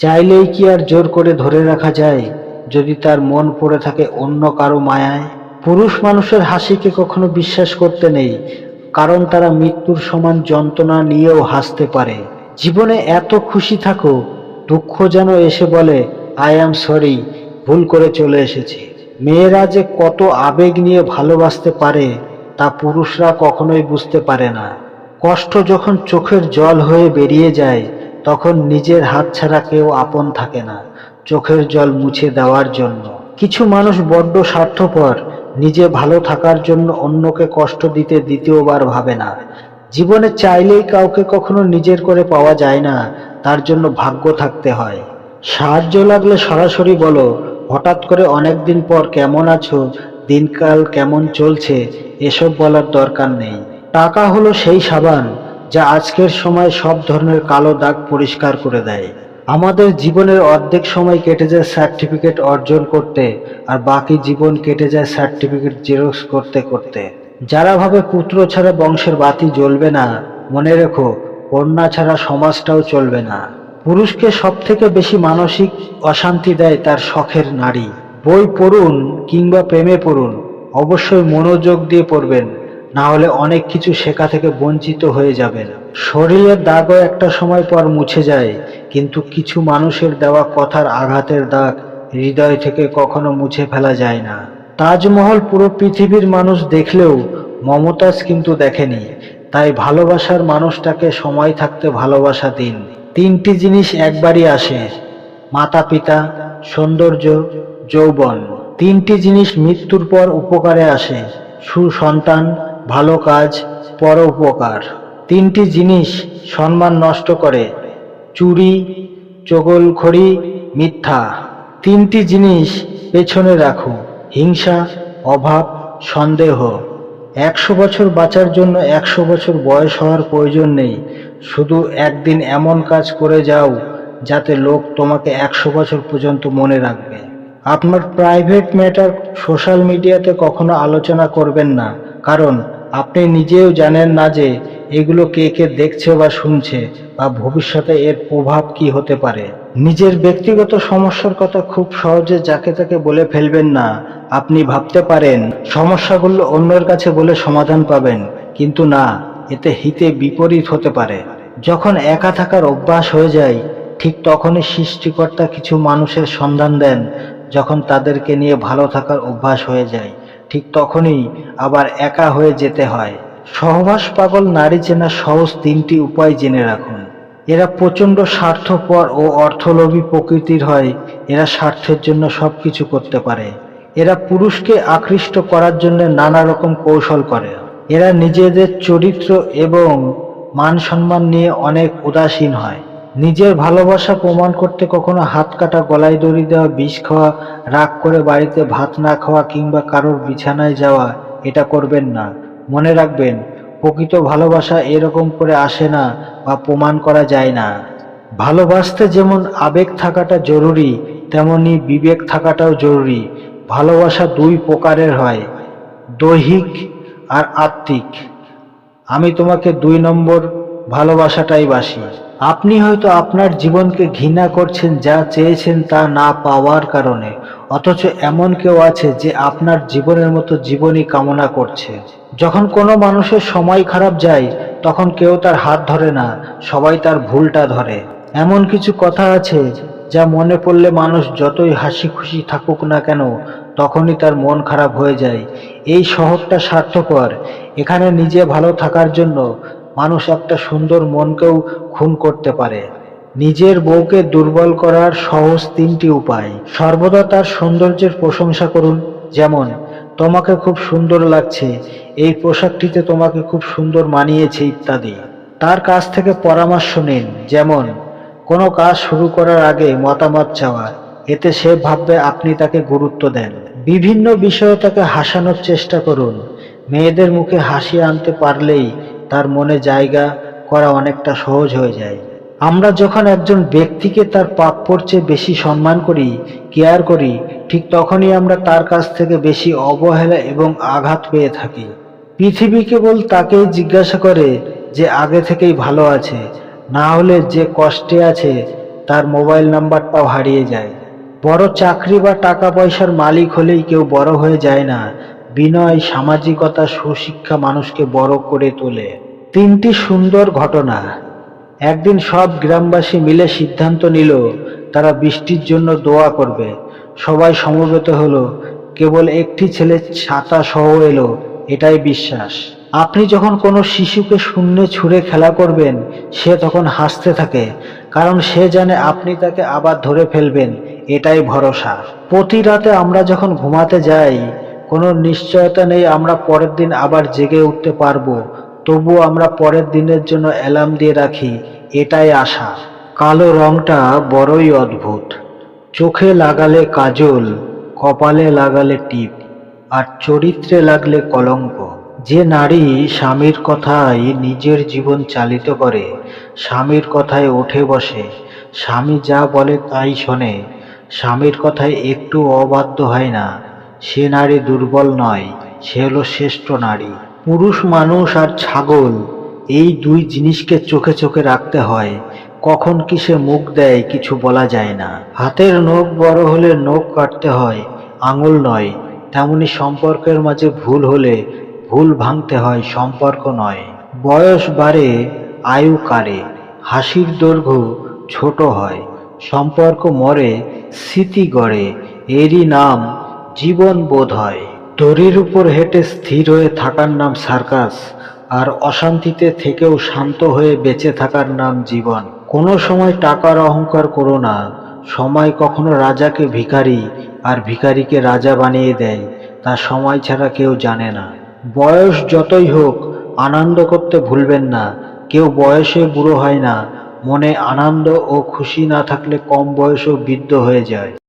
চাইলেই কি আর জোর করে ধরে রাখা যায় যদি তার মন পড়ে থাকে অন্য কারও মায়ায়? পুরুষ মানুষের হাসিকে কখনো বিশ্বাস করতে নেই, কারণ তারা মৃত্যুর সমান যন্ত্রণা নিয়েও হাসতে পারে। জীবনে এত খুশি থাকো, দুঃখ যেন এসে বলে, আই অ্যাম সরি, ভুল করে চলে এসেছি। মেয়েরা যে কত আবেগ নিয়ে ভালোবাসতে পারে, তা পুরুষরা কখনোই বুঝতে পারে না। কষ্ট যখন চোখের জল হয়ে বেরিয়ে যায় তখন নিজের হাত ছাড়া কেউ আপন থাকে না, চোখের জল মুছে দেওয়ার জন্য। কিছু মানুষ বড্ড স্বার্থপর, নিজে ভালো থাকার জন্য অন্যকে কষ্ট দিতে দ্বিতীয়বার ভাবে না। জীবনে চাইলেই কাউকে কখনো নিজের করে পাওয়া যায় না, তার জন্য ভাগ্য থাকতে হয়। সাহায্য লাগলে সরাসরি বলো, হঠাৎ করে অনেক দিন পর কেমন আছো? দিনকাল কেমন চলছে? এসব বলার দরকার নেই। টাকা হলো সেই সাবান যা আজকের সময় সব ধরনের কালো দাগ পরিষ্কার করে দেয়। আমাদের জীবনের অর্ধেক সময় কেটে যায় সার্টিফিকেট অর্জন করতে আর বাকি জীবন কেটে যায় সার্টিফিকেট জেরক্স করতে করতে। যারা ভাবে পুত্র ছাড়া বংশের বাতি জ্বলবে না, মনে রেখো, কন্যা ছাড়া সমাজটাও চলবে না। পুরুষকে সব থেকে বেশি মানসিক অশান্তি দেয় তার শখের নারী। বই পড়ুন কিংবা প্রেমে পড়ুন, অবশ্যই মনোযোগ দিয়ে পড়বেন। না হলে অনেক কিছু শেখা থেকে বঞ্চিত হয়ে যাবেন শরীরের দাগও একটা সময় পর মুছে যায়, কিন্তু কিছু মানুষের দেওয়া কথার আঘাতের দাগ হৃদয় থেকে কখনো মুছে ফেলা যায় না। তাজমহল পুরো পৃথিবীর মানুষ দেখলেও মমতাজ কিন্তু দেখেনি, তাই ভালোবাসার মানুষটাকে সময় থাকতে ভালোবাসা দিন। তিনটি জিনিস একবারই আসে মাতা পিতা সৌন্দর্য, যৌবন। তিনটি জিনিস মৃত্যুর পর উপকারে আসে, সুসন্তান ভালো কাজ পর উপকার তিনটি জিনিস সম্মান নষ্ট করে। চুরি, চগলখড়ি, মিথ্যা। তিনটি জিনিস পেছনে রাখো। হিংসা, অভাব, সন্দেহ। একশো বছর বাঁচার জন্য একশো বছর বয়স হওয়ার প্রয়োজন নেই। শুধু একদিন এমন কাজ করে যাও, যাতে লোক তোমাকে একশো বছর পর্যন্ত মনে রাখবে। আপনার প্রাইভেট ম্যাটার সোশ্যাল মিডিয়াতে কখনো আলোচনা করবেন না। কারণ আপনি নিজেও জানেন না যে এগুলো কে কে দেখছে বা শুনছে বা ভবিষ্যতে এর প্রভাব কি হতে পারে। নিজের ব্যক্তিগত সমস্যার কথা খুব সহজে যাকে তাকে বলে ফেলবেন না। আপনি ভাবতে পারেন, সমস্যাগুলো অন্যের কাছে বলে সমাধান পাবেন, কিন্তু না, এতে হিতে বিপরীত হতে পারে। যখন একা থাকার অভ্যাস হয়ে যায়, ঠিক তখনই সৃষ্টিকর্তা কিছু মানুষের সন্ধান দেন, যখন তাদেরকে নিয়ে ভালো থাকার অভ্যাস হয়ে যায়। ঠিক তখনই আবার একা হয়ে যেতে হয়। সহবাস পাগল নারী চেনার সহজ তিনটি উপায় জেনে রাখুন। এরা প্রচণ্ড স্বার্থপর ও অর্থলোভী প্রকৃতির হয়, এরা স্বার্থের জন্য সব কিছু করতে পারে। এরা পুরুষকে আকৃষ্ট করার জন্য নানা রকম কৌশল করে। এরা নিজেদের চরিত্র এবং মান সম্মান নিয়ে অনেক উদাসীন হয়। নিজের ভালোবাসা প্রমাণ করতে কখনো হাত কাটা, গলায় দড়ি দেওয়া, বিষ খাওয়া, রাগ করে বাড়িতে ভাত না খাওয়া কিংবা কারোর বিছানায় যাওয়া, এটা করবেন না। মনে রাখবেন, প্রকৃত ভালোবাসা এরকম করে আসে না বা প্রমাণ করা যায় না। ভালোবাসতে যেমন আবেগ থাকাটা জরুরি, তেমনি বিবেক থাকাটাও জরুরি। ভালোবাসা দুই প্রকারের হয়, দৈহিক আর আত্মিক। আমি তোমাকে দুই নম্বর ভালোবাসাটাই বাসি। আপনি হয়তো আপনার জীবনকে ঘৃণা করছেন, যা চেয়েছেন তা না পাওয়ার কারণে। অথচ এমন কেউ আছে যে আপনার জীবনের মতো জীবনই কামনা করছে। যখন কোনো মানুষের সময় খারাপ যায়, তখন কেউ তার হাত ধরে না, সবাই তার ভুলটা ধরে। এমন কিছু কথা আছে, যা মনে পড়লে মানুষ যতই হাসি খুশি থাকুক না কেন, তখনই তার মন খারাপ হয়ে যায়। এই শহরটা স্বার্থপর। এখানে নিজে ভালো থাকার জন্য মানুষ একটা সুন্দর মনকেও খুন করতে পারে। নিজের বউকে দুর্বল করার সহজ তিনটি উপায়। সর্বদা তার সৌন্দর্যের প্রশংসা করুন। যেমন, তোমাকে খুব সুন্দর লাগছে। এই পোশাকটিতে তোমাকে খুব সুন্দর মানিয়েছে ইত্যাদি। তার কাছ থেকে পরামর্শ নিন। যেমন, কোনো কাজ শুরু করার আগে মতামত চাওয়া। এতে সে ভাববে আপনি তাকে গুরুত্ব দেন। বিভিন্ন বিষয়ে তাকে হাসানোর চেষ্টা করুন। মেয়েদের মুখে হাসি আনতে পারলেই তার মনে জায়গা করা অনেকটা সহজ হয়ে যায়। আমরা যখন একজন ব্যক্তিকে তার প্রাপ্যর চেয়ে বেশি সম্মান করি, কেয়ার করি, ঠিক তখনই আমরা তার কাছ থেকে বেশি অবহেলা এবং আঘাত পেয়ে থাকি। পৃথিবী কেবল তাকেই জিজ্ঞাসা করে যে আগে থেকেই ভালো আছে, না হলে যে কষ্টে আছে তার মোবাইল নাম্বারটাও হারিয়ে যায়। বড় চাকরি বা টাকা পয়সার মালিক হলেই কেউ বড় হয়ে যায় না বিনয় সামাজিকতা, সুশিক্ষা মানুষকে বড় করে তোলে। তিনটি সুন্দর ঘটনা। একদিন সব গ্রামবাসী মিলে সিদ্ধান্ত নিল, তারা বৃষ্টির জন্য দোয়া করবে। সবাই সমবেত হলো। কেবল একটি ছেলে ছাতা সহ এলো। এটাই বিশ্বাস। আপনি যখন কোনো শিশুকে শূন্যে ছুঁড়ে খেলা করবেন, সে তখন হাসতে থাকে, কারণ সে জানে আপনি তাকে আবার ধরে ফেলবেন। এটাই ভরসা। প্রতি রাতে আমরা যখন ঘুমাতে যাই কোনো নিশ্চয়তা নেই, আমরা পরের দিন আবার জেগে উঠতে পারব। তবু আমরা পরের দিনের জন্য অ্যালার্ম দিয়ে রাখি, এটাই আশা। কালো রংটা বড়ই অদ্ভুত। চোখে লাগালে কাজল, কপালে লাগালে টিপ, আর চরিত্রে লাগলে কলঙ্ক। যে নারী স্বামীর কথায় নিজের জীবন চালিত করে, স্বামীর কথায় ওঠে বসে। স্বামী যা বলে তাই শোনে। স্বামীর কথায় একটু অবাধ্য হয় না। সে নারী দুর্বল নয়, সে হলো শ্রেষ্ঠ নারী। পুরুষ মানুষ আর ছাগল, এই দুই জিনিসকে চোখে চোখে রাখতে হয়, কখন কি সে মুখ দেয় কিছু বলা যায় না। হাতের নখ বড় হলে নখ কাটতে হয়, আঙুল নয়, তেমনি সম্পর্কের মাঝে ভুল হলে ভুল ভাঙতে হয়, সম্পর্ক নয়। বয়স বাড়ে, আয়ু কারে হাসির দৈর্ঘ্য ছোট হয়, সম্পর্ক মরে, স্মৃতি গড়ে, এরই নাম জীবন বোধ হয়। দড়ির উপর হেঁটে স্থির হয়ে থাকার নাম সার্কাস, আর অশান্তিতে থেকেও শান্ত হয়ে বেঁচে থাকার নাম জীবন। কোনো সময় টাকার অহংকার করো না, সময় কখনো রাজাকে ভিখারি আর ভিখারিকে রাজা বানিয়ে দেয়, তা সময় ছাড়া কেউ জানে না। বয়স যতই হোক, আনন্দ করতে ভুলবেন না, কেউ বয়সে বুড়ো হয় না, মনে আনন্দ ও খুশি না থাকলে কম বয়সেও বৃদ্ধ হয়ে যায়।